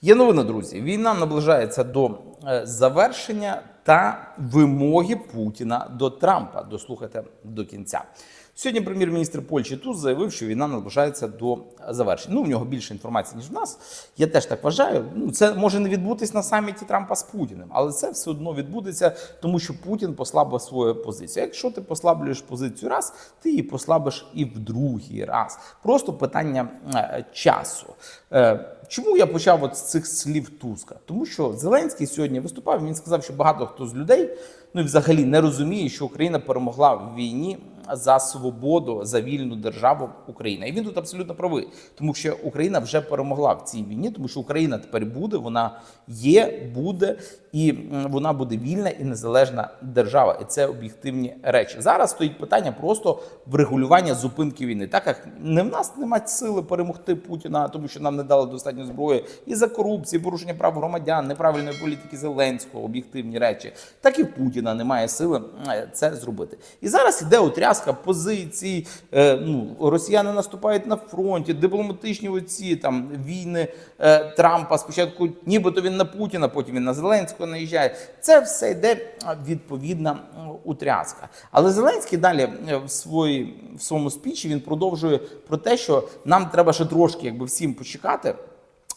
Є новина, друзі. Війна наближається до е, завершення та вимоги Путіна до Трампа. Дослухайте до кінця. Сьогодні прем'єр-міністр Польщі Туз заявив, що війна наближається до завершення. Ну, в нього більше інформації, ніж в нас. Я теж так вважаю. Ну, це може не відбутись на саміті Трампа з Путіним, але це все одно відбудеться, тому що Путін послабив свою позицію. Якщо ти послаблюєш позицію раз, ти її послабиш і в другий раз. Просто питання е, часу. Е, Чому я почав от з цих слів Туска? Тому що Зеленський сьогодні виступав. Він сказав, що багато хто з людей ну і взагалі не розуміє, що Україна перемогла в війні за свободу, за вільну державу Україна. І він тут абсолютно правий, тому що Україна вже перемогла в цій війні, тому що Україна тепер буде, вона є, буде, і вона буде вільна і незалежна держава. І це об'єктивні речі. Зараз стоїть питання просто врегулювання зупинки війни. Так як не в нас немає сили перемогти Путіна, тому що нам не дали достатньо зброї і за корупцію, порушення прав громадян, неправильної політики Зеленського, об'єктивні речі, так і Путіна немає сили це зробити. І зараз іде отрязка позицій. е, Ну росіяни наступають на фронті, дипломатичні оці там війни е, Трампа. Спочатку, нібито він на Путіна, потім він на Зеленського наїжджає. Це все йде відповідна утряска. Але Зеленський далі е, в свої в своєму спічі він продовжує про те, що нам треба ще трошки, якби всім почекати.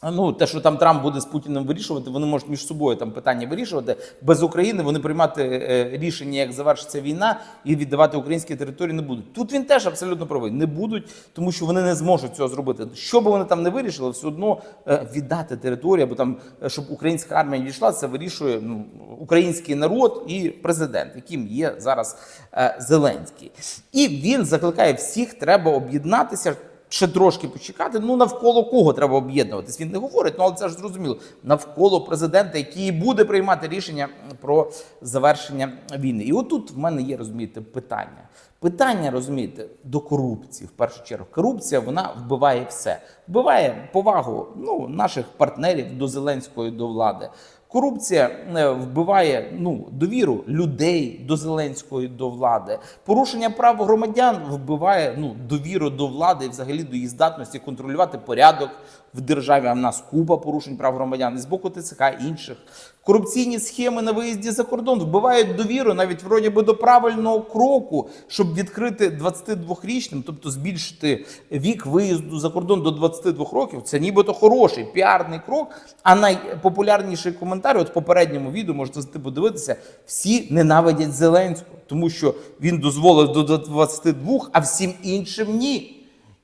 Ну, те, що там Трамп буде з Путіним вирішувати, вони можуть між собою там питання вирішувати. Без України вони приймати е, рішення, як завершиться війна, і віддавати українські території не будуть. Тут він теж абсолютно правий. Не будуть, тому що вони не зможуть цього зробити. Що би вони там не вирішили, все одно е, віддати територію, або там, е, щоб українська армія відійшла, це вирішує ну, український народ і президент, яким є зараз е, Зеленський. І він закликає всіх, треба об'єднатися ще трошки почекати. Ну навколо кого треба об'єднуватись. Він не говорить, ну але це ж зрозуміло. Навколо президента, який буде приймати рішення про завершення війни. І отут в мене є, розумієте, питання. Питання, розумієте, до корупції в першу чергу. Корупція вона вбиває все, вбиває повагу ну, наших партнерів до Зеленської до влади. Корупція е, вбиває ну довіру людей до Зеленської до влади. Порушення прав громадян вбиває ну довіру до влади і взагалі до її здатності контролювати порядок в державі. А в нас купа порушень прав громадян і з боку ТЦК інших. Корупційні схеми на виїзді за кордон вбивають довіру навіть вроді би до правильного кроку, щоб відкрити 22-річним, тобто збільшити вік виїзду за кордон до 22 років. Це нібито хороший піарний крок. А найпопулярніший коментар, от в попередньому відео можете подивитися, всі ненавидять Зеленського, тому що він дозволив до 22, а всім іншим ні.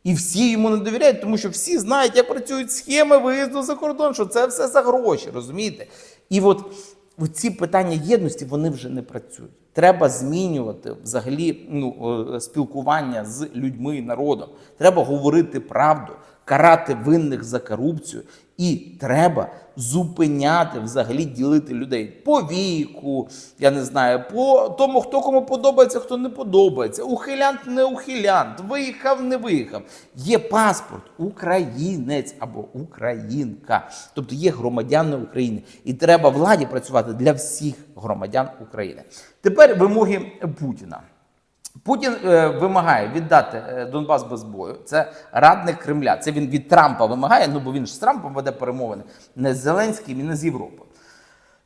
І всі йому не довіряють, тому що всі знають, як працюють схеми виїзду за кордон, що це все за гроші, розумієте? І от ці питання єдності вони вже не працюють. Треба змінювати взагалі ну, спілкування з людьми і народом. Треба говорити правду, карати винних за корупцію, і треба зупиняти взагалі ділити людей по віку, я не знаю, по тому, хто кому подобається, хто не подобається. Ухилянт, не ухилянт, виїхав, не виїхав. Є паспорт українець або українка, тобто є громадяни України, і треба владі працювати для всіх громадян України. Тепер вимоги Путіна. Путін е, вимагає віддати е, Донбас без бою. Це радник Кремля. Це він від Трампа вимагає. Ну бо він ж з Трампом веде перемовини не з Зеленським і не з Європою.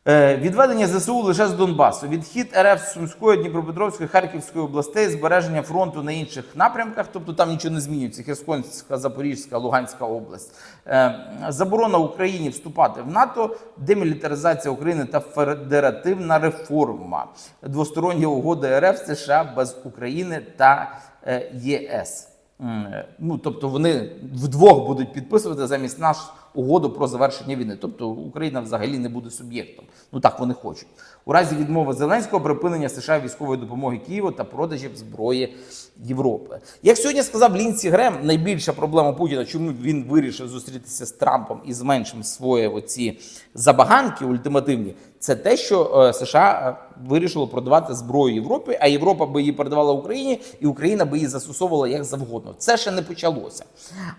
Е, Відведення ЗСУ лише з Донбасу, відхід РФ з Сумської, Дніпропетровської, Харківської областей, збереження фронту на інших напрямках, тобто там нічого не змінюється. Херсонська, Запорізька, Луганська область, Е, заборона Україні вступати в НАТО, демілітаризація України та федеративна реформа, двосторонні угоди РФ США без України та е, ЄС. Е, Ну, тобто вони вдвох будуть підписувати замість нас угоду про завершення війни. Тобто Україна взагалі не буде суб'єктом. Ну так вони хочуть. У разі відмови Зеленського припинення США військової допомоги Києву та продажів зброї Європи. Як сьогодні сказав Лінсі Грем, найбільша проблема Путіна, чому він вирішив зустрітися з Трампом і зменшив свої оці забаганки ультимативні, це те, що е, США е, вирішило продавати зброю Європі, а Європа би її передавала Україні, і Україна би її застосовувала як завгодно. Це ще не почалося.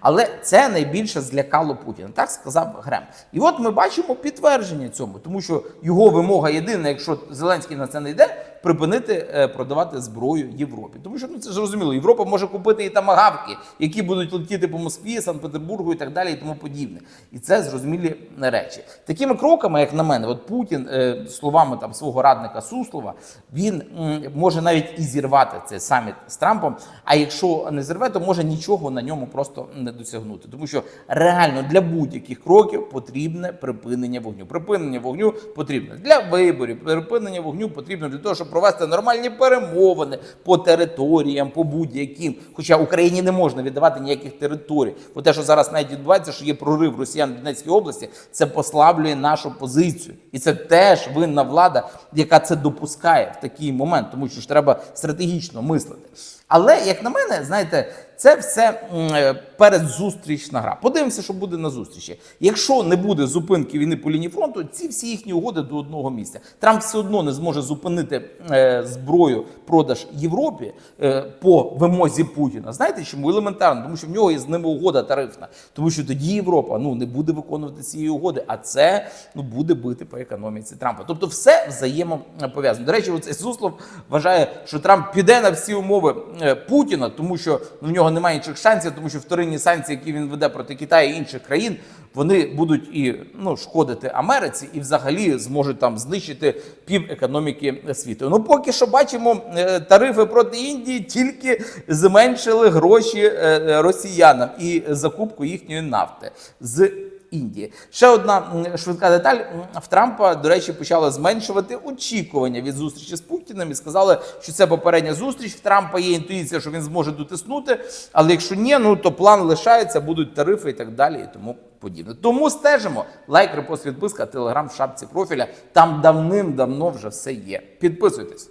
Але це найбільше злякало Путіна. Так сказав Грем. І от ми бачимо підтвердження цьому, тому що його вимога єдина, якщо Зеленський на це не йде, припинити е, продавати зброю Європі. Тому що ну це зрозуміло, Європа може купити і тамагавки, які будуть летіти по Москві, Санкт-Петербургу і так далі, і тому подібне. І це зрозумілі речі. Такими кроками, як на мене, от Путін е, словами там свого радника Суслова, він може навіть і зірвати цей саміт з Трампом. А якщо не зірве, то може нічого на ньому просто не досягнути, тому що реально для будь-яких кроків потрібне припинення вогню. Припинення вогню потрібно для виборів. Припинення вогню потрібно для того, щоб провести нормальні перемовини по територіям, по будь-яким. Хоча Україні не можна віддавати ніяких територій. Бо те, що зараз навіть відбувається, що є прорив росіян в Донецькій області, це послаблює нашу позицію, і це теж винна влада, яка це допускає в такий момент, тому що ж треба стратегічно мислити. Але як на мене, знаєте, це все е, передзустрічна гра. Подивимося, що буде на зустрічі. Якщо не буде зупинки війни по лінії фронту, ці всі їхні угоди до одного місця. Трамп все одно не зможе зупинити е, зброю продаж Європі е, по вимозі Путіна. Знаєте чому? Елементарно, тому що в нього є з ними угода тарифна. Тому що тоді Європа ну не буде виконувати цієї угоди, а це ну буде бити по економіці Трампа. Тобто, все взаємопов'язано. До речі, оцей Суслов вважає, що Трамп піде на всі умови Путіна, тому що ну, в нього немає інших шансів, тому що вторинні санкції, які він веде проти Китаю і інших країн, вони будуть і ну шкодити Америці, і взагалі зможуть там знищити пів економіки світу. Ну поки що бачимо, е, тарифи проти Індії тільки зменшили гроші е, е, росіянам і закупку їхньої нафти з. Індії ще одна швидка деталь в Трампа, до речі, почали зменшувати очікування від зустрічі з Путіним і сказали, що це попередня зустріч. В Трампа є інтуїція, що він зможе дотиснути. Але якщо ні, ну то план лишається, будуть тарифи і так далі, і тому подібне. Тому стежимо. Лайк, репост, відписка, телеграм в шапці профіля. Там давним-давно вже все є. Підписуйтесь.